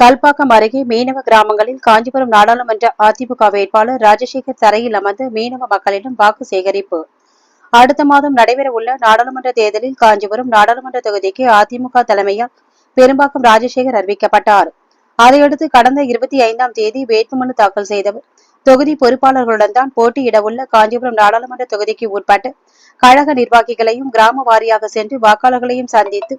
கல்பாக்கம் அருகே மீனவ கிராமங்களில் காஞ்சிபுரம் நாடாளுமன்ற அதிமுக வேட்பாளர் ராஜசேகர் தரையில் அமர்ந்து மீனவ மக்களிடம் வாக்கு சேகரிப்பு. அடுத்த மாதம் நடைபெறவுள்ள நாடாளுமன்ற தேர்தலில் காஞ்சிபுரம் நாடாளுமன்ற தொகுதிக்கு அதிமுக தலைமையால் பெரும்பாக்கம் ராஜசேகர் அறிவிக்கப்பட்டார். அதையடுத்து கடந்த இருபத்தி ஐந்தாம் தேதி வேட்புமனு தாக்கல் செய்தவர் தொகுதி பொறுப்பாளர்களுடன் தான் போட்டியிடவுள்ள காஞ்சிபுரம் நாடாளுமன்ற தொகுதிக்கு உட்பட்டு கழக நிர்வாகிகளையும் கிராம வாரியாக சென்று வாக்காளர்களையும் சந்தித்து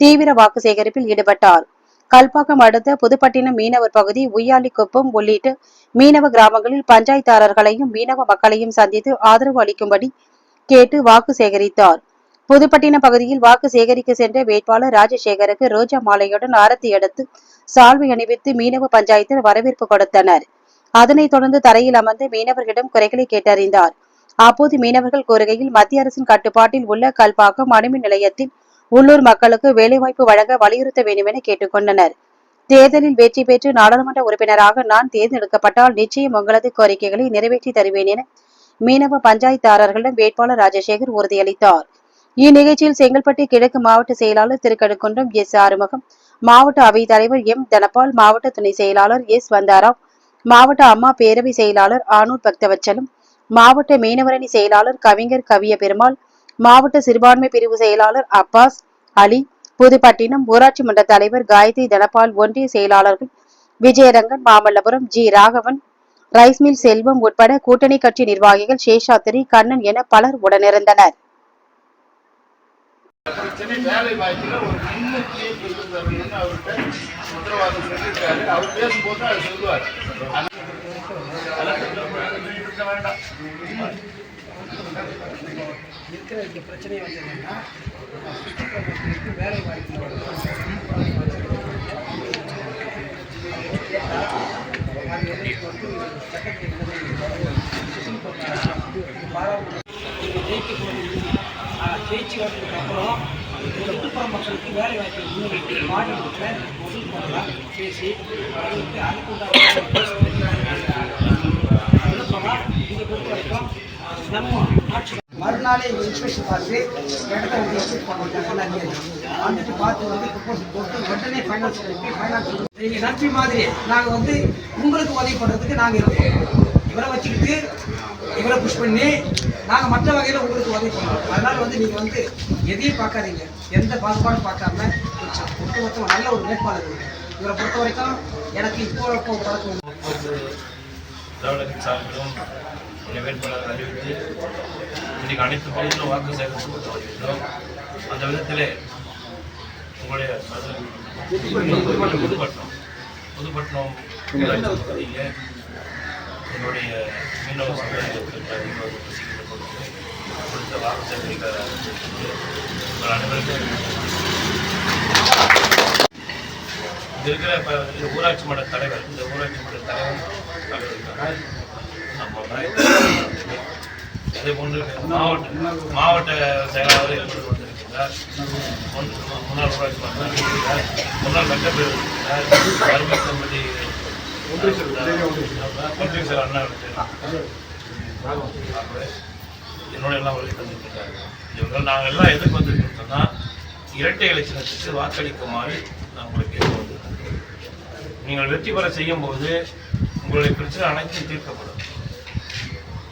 தீவிர வாக்கு சேகரிப்பில் ஈடுபட்டார். கல்பாக்கம் அடுத்த புதுப்பட்டினம் மீனவர் பகுதி உய்யாலிக்குப்பம் உள்ளிட்ட மீனவ கிராமங்களில் பஞ்சாயத்தாரர்களையும் மீனவ மக்களையும் சந்தித்து ஆதரவு அளிக்கும்படி கேட்டு வாக்கு சேகரித்தார். புதுப்பட்டினம் பகுதியில் வாக்கு சேகரிக்க சென்ற வேட்பாளர் ராஜசேகருக்கு ரோஜா மாலையுடன் ஆரத்தி எடுத்து சால்வை அணிவித்து மீனவ பஞ்சாயத்தில் வரவேற்பு கொடுத்தனர். அதனைத் தொடர்ந்து தரையில் அமர்ந்து மீனவர்களிடம் குறைகளை கேட்டறிந்தார். அப்போது மீனவர்கள் கூறுகையில் மத்திய அரசின் கட்டுப்பாட்டில் உள்ள கல்பாக்கம் அணுமின் நிலையத்தில் உள்ளூர் மக்களுக்கு வேலைவாய்ப்பு வழங்க வலியுறுத்த வேண்டும் என கேட்டுக்கொண்டனர். தேர்தலில் வெற்றி பெற்று நாடாளுமன்ற உறுப்பினராக நான் தேர்ந்தெடுக்கப்பட்டால் நிச்சயம் உங்களது கோரிக்கைகளை நிறைவேற்றி தருவேன் என மீனவ பஞ்சாயத்தாரர்களிடம் வேட்பாளர் ராஜசேகர் உறுதியளித்தார். இந்நிகழ்ச்சியில் செங்கல்பட்டு கிழக்கு மாவட்ட செயலாளர் திருக்கடுக்குன்றம் எஸ் ஆறுமுகம் மாவட்ட அவைத் தலைவர் எம் தனபால் மாவட்ட துணை செயலாளர் எஸ் வந்தாராவ் மாவட்ட அம்மா பேரவை செயலாளர் ஆனூர் பக்தவச்சலம் மாவட்ட மீனவரணி செயலாளர் கவிஞர் கவிய பெருமாள் மாவட்ட சிறுபான்மை பிரிவு செயலாளர் அப்பாஸ் அலி புதுப்பட்டினம் ஊராட்சி மன்ற தலைவர் காயத்ரி தனபால் ஒன்றிய செயலாளர்கள் Vijayarangan Mamallapuram G Raghavan rice mill Selvam உட்பட கூட்டணி கட்சி நிர்வாகிகள் சேஷாத்திரி கண்ணன் என பலர் உடனிருந்தனர் வேண்டாம் இருக்கிற இந்த பிரச்சனை வந்து என்னன்னா சுற்றுப்புறங்களுக்கு வேலை வாய்ப்பு அது எங்களுக்கு வந்து சட்டத்தில் ஜெயிக்க போகுது ஜெயிச்சு வந்ததுக்கு அப்புறம் சுற்றுப்புற மக்களுக்கு வேலை வாய்ப்பு முன்னுரிமை மாநிலத்தில் முதல் முறையாக பேசி அவர்களுக்கு அதுக்குண்டான விண்ணப்பமாக பொறுத்த வரைக்கும் நம்ம ஆட்சி மறுநாளே இன்ஸ்பெக்ஷன் பார்த்து இடத்த வந்து எக்ஸிட் பண்ணிட்டாங்க வந்துட்டு பார்த்து வந்து ப்ரொபோசல் போட்டு உடனே ஃபைனான்ஸ் பண்ணி ஃபைனான்ஸ் நீங்கள் நன்றி மாதிரி நாங்கள் வந்து உங்களுக்கு உதவி பண்ணுறதுக்கு நாங்கள் இருக்கோம். இவரை வச்சுக்கிட்டு இவரை புஷ் பண்ணி நாங்கள் மற்ற வகையில் உங்களுக்கு உதவி பண்ணுறோம் அதனால் வந்து நீங்கள் வந்து எதையும் பார்க்காதீங்க. எந்த பாகுபாடும் பார்க்காம ஒட்டுமொத்தம் நல்ல ஒரு வேட்பாளர் இவரை பொறுத்த வரைக்கும் எனக்கு இப்போ இப்போ பழக்கம் சார்பிலும் இந்த வேட்பாளர் அறிவித்து இன்றைக்கு அனைத்து பகுதியிலும் வாக்கு சேகரித்து வருகின்றோம் அந்த விதத்திலே உங்களுடைய அது புதுப்பட்டினம் புதுப்பட்டினம் ஊராட்சி என்னுடைய மீனவ சமுதாயத்திற்கு அதிகமாக வசிக்கின்ற பொழுது கொடுத்த வாக்கு சேகரிக்க உங்கள் அனைவருக்கும் இருக்கிற இப்போ ஊராட்சி மன்ற தலைவர் இந்த ஊராட்சி மன்ற தலைவர் அங்க இருக்காங்க. நம்ம ராயப்பேட்டை. அதே போன்று மாவட்ட மாவட்ட செயலாளர் என்பது வந்திருக்கிறார் முன்னாள் ஊராட்சி முன்னாள் சட்டப்பேரவை இருக்கிறார். கமிட்டி ஒன்றிய அண்ணா என்னோட எல்லாம் வழி நாங்கள் எல்லாம் எதுக்கு வந்திருக்கோம் சொன்னால் இரட்டை இலட்சணத்துக்கு வாக்களிக்குமாறு நான் உங்களை கேட்க நீங்கள் வெற்றி பெற செய்யும் போது உங்களுடைய பிரச்சனை அனைத்தும் தீர்க்கப்படும்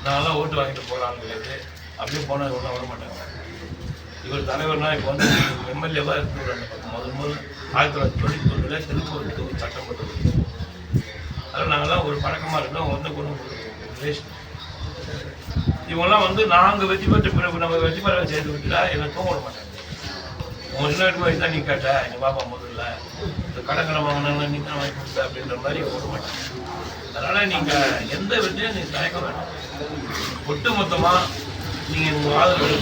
நான்லாம் ஓட்டு வாங்கிட்டு போகிறான்னு கிடையாது அப்படியே போனால் ஒன்றும் வர மாட்டாங்க இவர் தலைவர்னா இப்போ வந்து எம்எல்ஏவாக இருக்கிற அந்த பக்கம் முதல் முதல் ஆயிரத்தி தொள்ளாயிரத்தி தொண்ணூற்றி தொண்ணூறில் திருப்பூருக்கு ஒரு சட்டம் அதில் நாங்கள்லாம் ஒரு பழக்கமாக இருந்தோம். வந்து கொண்டு ரிலேஷன் இவங்கெல்லாம் வந்து நாங்கள் வெற்றி பெற்ற பிறகு நம்ம வெற்றி பெற சேர்ந்து விட்டுட்டா என்னை தூங்க விட மாட்டாங்க உன் சின்ன வயசு தான் நீ கேட்ட எங்கள் பாப்பா முதல்ல இந்த கடற்கரை வாங்கினா நீ தான் வாங்கி கொடுத்த? அப்படின்ற மாதிரி ஓட மாட்டாங்க அதனால் நீங்கள் எந்த வெற்றியும் நீங்கள் தயக்க வேண்டாம் ஒட்டு நீங்கள் உங்கள் ஆதரவு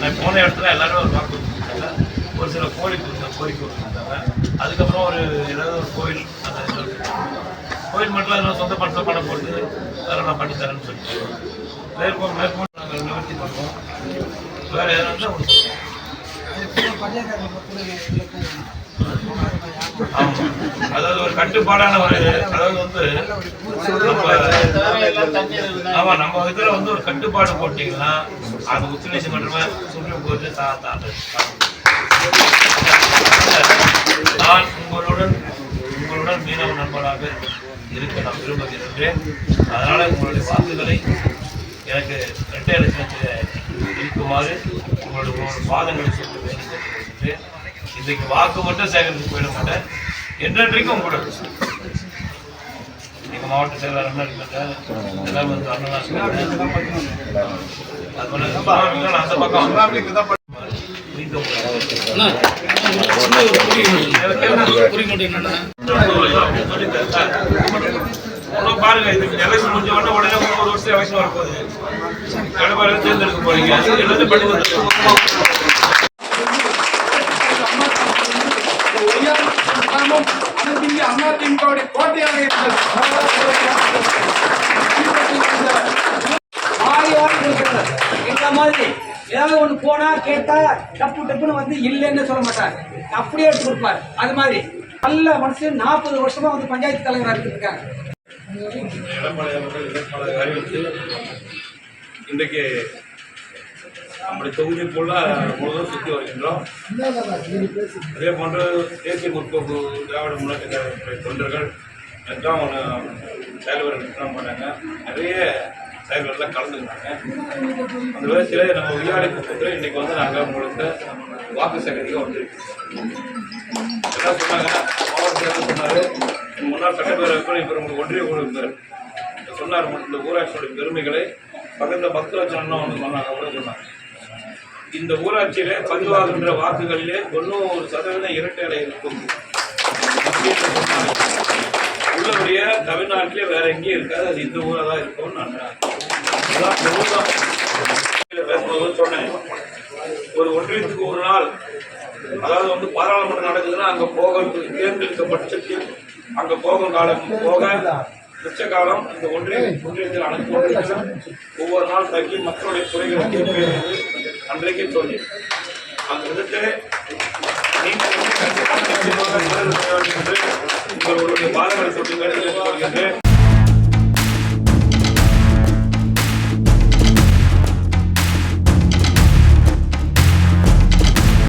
நான் போன இடத்துல எல்லாரும் ஒரு வாக்கு கொடுத்துருக்காங்க ஒரு சில கோழி கொடுத்த கோரிக்கை கொடுத்துருந்தாங்க. அதுக்கப்புறம் ஒரு ஏதாவது ஒரு கோயில் அந்த கோயில் மட்டும் அதெல்லாம் சொந்த பணத்தில் பணம் போட்டு அதெல்லாம் நான் பண்ணி தரேன்னு சொல்லிட்டு. மேற்கொண்டு மேற்கொண்டு நாங்கள் நிவர்த்தி பண்ணுவோம். வேறு எதாவது அதாவது ஒரு கட்டுப்பாடான ஒரு அதாவது வந்து ஆமா நம்ம இதுல வந்து ஒரு கட்டுப்பாடு போட்டீங்கன்னா அது உச்சநீதிமன்றமே சுப்ரீம் கோர்ட்டு நான் உங்களுடன் உங்களுடன் மீனவ நண்பனாக இருக்க நான் விரும்புகின்றேன் அதனால உங்களுடைய வாக்குகளை எனக்கு இரட்டை இலட்சத்தில் இருக்குமாறு உங்களுடைய உங்களுடைய பாதங்களை சொல்லி வேண்டி கேட்டுக்கொள்கின்றேன் இன்றைக்கு வாக்கு மட்டும் சேகரித்து போயிட மாட்டேன். என்றென்றைக்கும் உங்களோட மாவட்ட செயலாளர் அண்ணன் இருக்காங்க எல்லாம் வந்து அண்ணனா இருக்காங்க அந்த பக்கம் பாருங்க இது எலெக்ஷன் முடிஞ்ச உடனே உடனே ஒரு வருஷம் எலெக்ஷன் வரப்போகுது கடப்பாறை தேர்ந்தெடுக்க போறீங்க எல்லாத்தையும் பண்ணி அதிமுகவுடைய கோட்டையாக இருக்கிறது. இந்த மாதிரி ஏதாவது ஒண்ணு போனா கேட்டா டப்பு டப்புன்னு வந்து இல்லைன்னு சொல்ல மாட்டார். அப்படியே எடுத்து கொடுப்பார் அது மாதிரி நல்ல மனுஷன் நாற்பது வருஷமா வந்து பஞ்சாயத்து தலைவராக இருக்காங்க இன்றைக்கு நம்முடைய தொகுதி ஃபுல்லாக முழுவதும் சுற்றி வருகின்றோம். அதே போன்று தேசிய முற்போக்கு திராவிட முன்னேற்ற தொண்டர்கள் எல்லாம் ஒரு செயல்பட பண்ணாங்க நிறைய செயல்பாடுலாம் கலந்துக்கிட்டாங்க. அந்த விதத்தில் நம்ம விளையாடி கூட்டத்தில் இன்றைக்கி வந்து நாங்கள் உங்களுக்கு வாக்கு சேகரிக்க வந்திருக்கோம். எல்லாம் சொன்னாங்க? மாவட்ட முன்னாள் சட்டப்பேரவைக்கும் இப்போ உங்களுக்கு ஒன்றிய குழு சொன்னார். இந்த ஊராட்சியோட பெருமைகளை பக்கத்தில் பத்து லட்சம் அண்ணன் ஒன்று சொன்னாங்க. கூட சொன்னாங்க இந்த ஊராட்சியில பதிவாகின்ற வாக்குகளிலே தொண்ணூறு சதவீதம் இரட்டை அலை இருக்கும். உள்ளபடிய தமிழ்நாட்டிலே வேற எங்கேயும் இருக்காது. அது இந்த ஊரா தான் இருக்கும்னு நான் அதான் பேசும்போது சொன்னேன். ஒரு ஒன்றியத்துக்கு ஒரு நாள் அதாவது வந்து பாராளுமன்றம் நடக்குதுன்னா அங்க போக தேர்ந்தெடுக்க பட்சத்தில் அங்க போகும் காலம் போக மிச்ச காலம் இந்த ஒன்றிய ஒன்றியத்தில் அனுப்பி ஒவ்வொரு நாள் தங்கி மக்களுடைய குறைகளை தீர்ப்பது அன்றைக்கு சொல்லி அந்த விதத்திலே நீங்கள் வந்து உங்களுடைய பாதங்களை தொட்டு